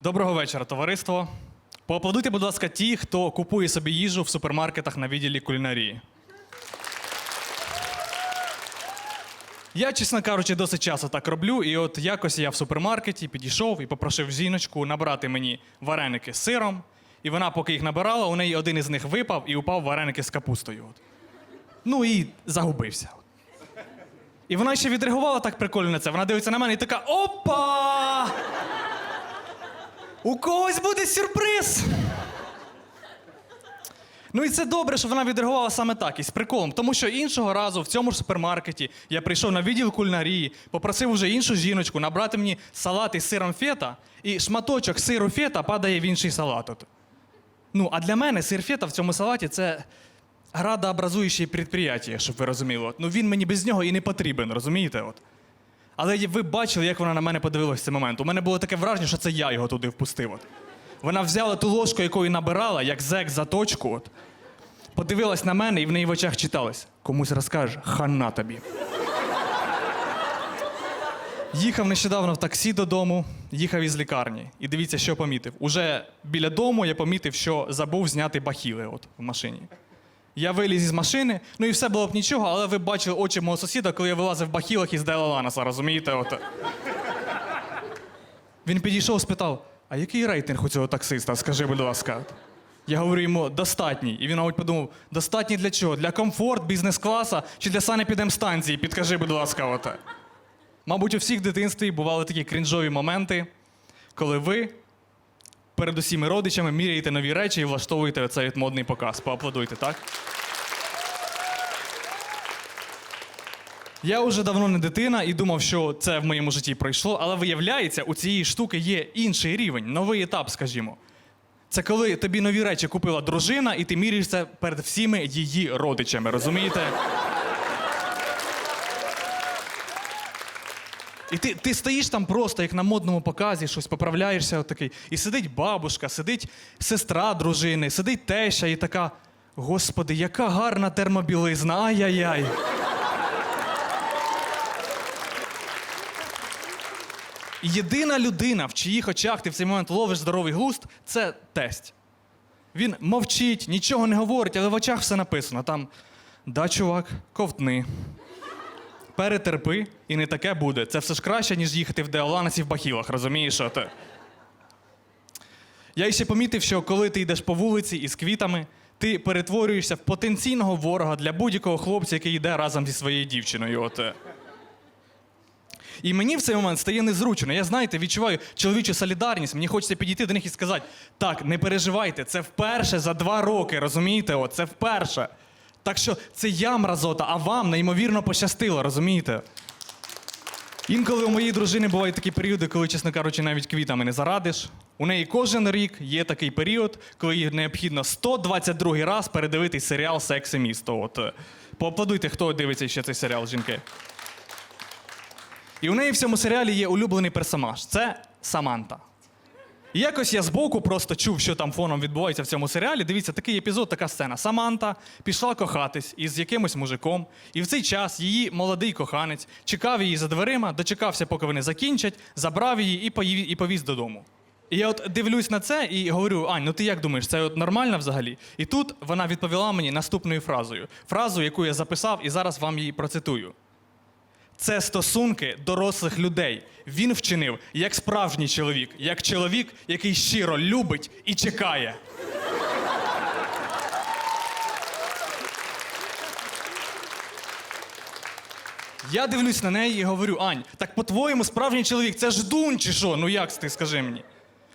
Доброго вечора, товариство. Поаплодуйте, будь ласка, ті, хто купує собі їжу в супермаркетах на відділі кулінарії. Я, чесно кажучи, досить часто так роблю, і от якось я в супермаркеті підійшов і попросив жіночку набрати мені вареники з сиром. І вона, поки їх набирала, у неї один із них випав і упав вареники з капустою. От. Ну і загубився. І вона ще відреагувала так прикольно на це. Вона дивиться на мене і така: Опа! У когось буде сюрприз. Ну і це добре, що вона відреагувала саме так, із приколом. Тому що іншого разу в цьому ж супермаркеті я прийшов на відділ кулінарії, попросив уже іншу жіночку набрати мені салат із сиром фета, і шматочок сиру фета падає в інший салат. От. Ну, а для мене сир фета в цьому салаті це градообразуюче підприємство, щоб ви розуміли. От. Ну він мені без нього і не потрібен, розумієте? От. Але ви бачили, як вона на мене подивилася в цей момент. У мене було таке враження, що це я його туди впустив. От. Вона взяла ту ложку, якою набирала, як зек за точку, от, подивилась на мене і в неї в очах читалось. Комусь розкаже, хана тобі. Їхав нещодавно в таксі додому, їхав із лікарні. І дивіться, що помітив. Уже біля дому я помітив, що забув зняти бахіли от, в машині. Я виліз із машини, ну і все було б нічого, але ви бачили очі мого сусіда, коли я вилазив в бахілах із Дела Ланаса, розумієте? От. Він підійшов, спитав: а який рейтинг у цього таксиста? Скажи, будь ласка. Я говорю йому достатній. І він, мабуть, подумав: достатній для чого? Для комфорт, бізнес-класа чи для санепідемстанції? Підкажи, будь ласка, от. Мабуть, у всіх дитинстві бували такі крінжові моменти, коли ви перед усіми родичами міряєте нові речі і влаштовуєте оцей от модний показ. Поаплодуйте, так? Я вже давно не дитина і думав, що це в моєму житті пройшло, але виявляється, у цієї штуки є інший рівень, новий етап, скажімо. Це коли тобі нові речі купила дружина, і ти міряєшся перед всіми її родичами, розумієте? І ти, ти стоїш там просто, як на модному показі, щось поправляєшся отакий. І сидить бабушка, сидить сестра дружини, сидить теща і така: Господи, яка гарна термобілизна, ай-яй-яй. Єдина людина, в чиїх очах ти в цей момент ловиш здоровий густ, це тесть. Він мовчить, нічого не говорить, але в очах все написано. Там да, чувак, ковтни. Перетерпи, і не таке буде. Це все ж краще, ніж їхати в Деоланасі в бахілах, розумієш? що ти? Я ще помітив, що коли ти йдеш по вулиці із квітами, ти перетворюєшся в потенційного ворога для будь-якого хлопця, який йде разом зі своєю дівчиною. От. І мені в цей момент стає незручно. Я, знаєте, відчуваю чоловічу солідарність. Мені хочеться підійти до них і сказати: так, не переживайте, це вперше за два роки, розумієте? От, це вперше. Так що це я мразота, а вам неймовірно пощастило, розумієте? Інколи у моєї дружини бувають такі періоди, коли, чесно кажучи, навіть квітами не зарадиш. У неї кожен рік є такий період, коли їй необхідно 122 раз передивитись серіал Секс і місто. От е, поаплодуйте, хто дивиться ще цей серіал, жінки. І у неї в цьому серіалі є улюблений персонаж це Саманта. І якось я збоку просто чув, що там фоном відбувається в цьому серіалі. Дивіться, такий епізод, така сцена. Саманта пішла кохатись із якимось мужиком, і в цей час її молодий коханець чекав її за дверима, дочекався, поки вони закінчать, забрав її і повіз додому. І я от дивлюсь на це і говорю: Ань, ну ти як думаєш, це от нормально взагалі? І тут вона відповіла мені наступною фразою. Фразу, яку я записав, і зараз вам її процитую. Це стосунки дорослих людей. Він вчинив як справжній чоловік, як чоловік, який щиро любить і чекає. Я дивлюсь на неї і говорю: Ань, так по-твоєму, справжній чоловік, це ж дун чи що? Ну як ти скажи мені?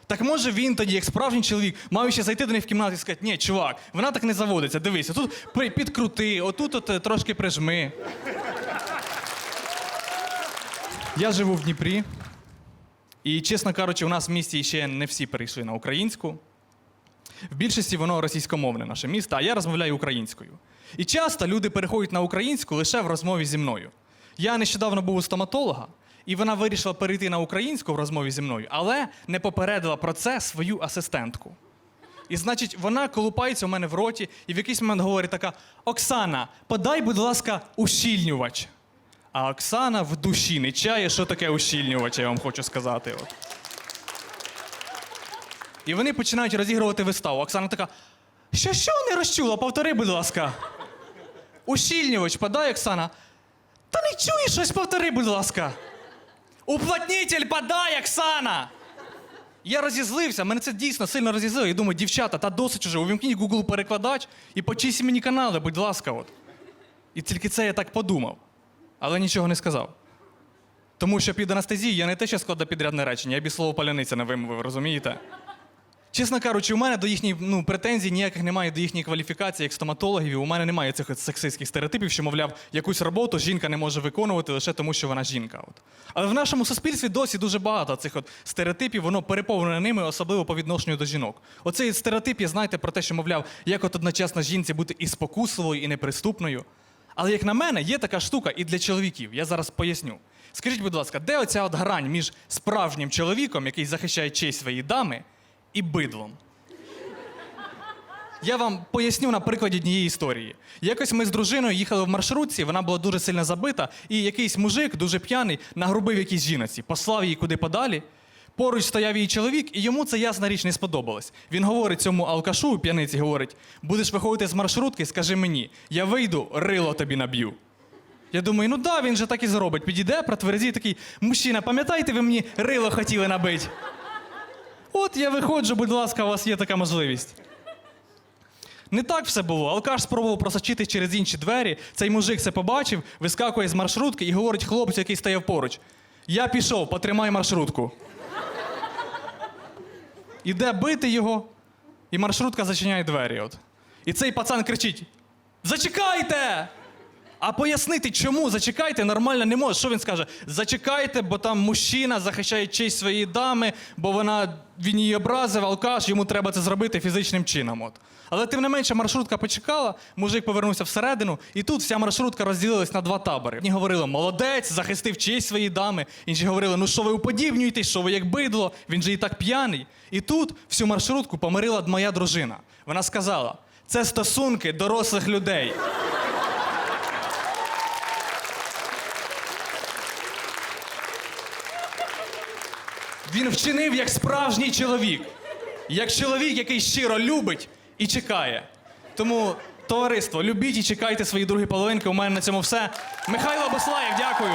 Так може він тоді, як справжній чоловік, мав ще зайти до неї в кімнату і сказати, ні, чувак, вона так не заводиться. Дивися, тут підкрути, отут от е, трошки прижми. Я живу в Дніпрі. І, чесно кажучи, у нас в місті ще не всі перейшли на українську. В більшості воно російськомовне наше місто, а я розмовляю українською. І часто люди переходять на українську лише в розмові зі мною. Я нещодавно був у стоматолога, і вона вирішила перейти на українську в розмові зі мною, але не попередила про це свою асистентку. І значить, вона колупається у мене в роті, і в якийсь момент говорить така: Оксана, подай, будь ласка, ущільнювач. А Оксана в душі не чає, що таке ущільнювач, я вам хочу сказати. От. І вони починають розігрувати виставу. Оксана така: що що не розчула? Повтори, будь ласка. Ущільнювач, подай, Оксана. Та не чуєш щось, повтори, будь ласка. Уплотнитель подай, Оксана! Я розізлився, мене це дійсно сильно розізлило. Я думаю, дівчата, та досить уже, увімкніть Google перекладач і почисті мені канали, будь ласка. От. І тільки це я так подумав, але нічого не сказав. Тому що під анестезією я не те, що складопідрядне речення, я б слово паляниця не вимовив, розумієте? Чесно кажучи, у мене до їхніх ну, претензій ніяких немає до їхньої кваліфікації як стоматологів. і У мене немає цих сексистських стереотипів, що, мовляв, якусь роботу жінка не може виконувати лише тому, що вона жінка. От. Але в нашому суспільстві досі дуже багато цих от стереотипів, воно переповнене ними, особливо по відношенню до жінок. Оцей стереотип є, знаєте, про те, що, мовляв, як от одночасно жінці бути і спокусливою, і неприступною. Але як на мене, є така штука і для чоловіків. Я зараз поясню. Скажіть, будь ласка, де оця от грань між справжнім чоловіком, який захищає честь своєї дами, і бидлом? Я вам поясню на прикладі однієї історії. Якось ми з дружиною їхали в маршрутці, вона була дуже сильно забита, і якийсь мужик, дуже п'яний, нагрубив якійсь жіноці, послав її куди подалі. Поруч стояв її чоловік, і йому це ясна річ не сподобалось. Він говорить цьому алкашу, у п'яниці, говорить: будеш виходити з маршрутки, скажи мені, я вийду, рило тобі наб'ю. Я думаю, ну да, він же так і зробить. Підійде, протверзі такий, мужчина, пам'ятаєте, ви мені рило хотіли набити? От я виходжу, будь ласка, у вас є така можливість. Не так все було. Алкаш спробував просочити через інші двері. Цей мужик це побачив, вискакує з маршрутки і говорить хлопцю, який стояв поруч: Я пішов, потримай маршрутку. Іде бити його, і маршрутка зачиняє двері. От. І цей пацан кричить: Зачекайте! А пояснити, чому зачекайте, нормально не може. Що він скаже? Зачекайте, бо там мужчина захищає честь своєї дами, бо вона він її образив, алкаш, йому треба це зробити фізичним чином. От. Але тим не менше, маршрутка почекала, мужик повернувся всередину, і тут вся маршрутка розділилась на два табори. Одні говорили, молодець, захистив честь своєї дами. Інші говорили, ну що ви уподібнюєтесь, що ви як бидло, він же і так п'яний. І тут всю маршрутку помирила моя дружина. Вона сказала: це стосунки дорослих людей. Він вчинив як справжній чоловік, як чоловік, який щиро любить і чекає. Тому, товариство, любіть і чекайте свої другі половинки. У мене на цьому все. Михайло Баслаєв, дякую.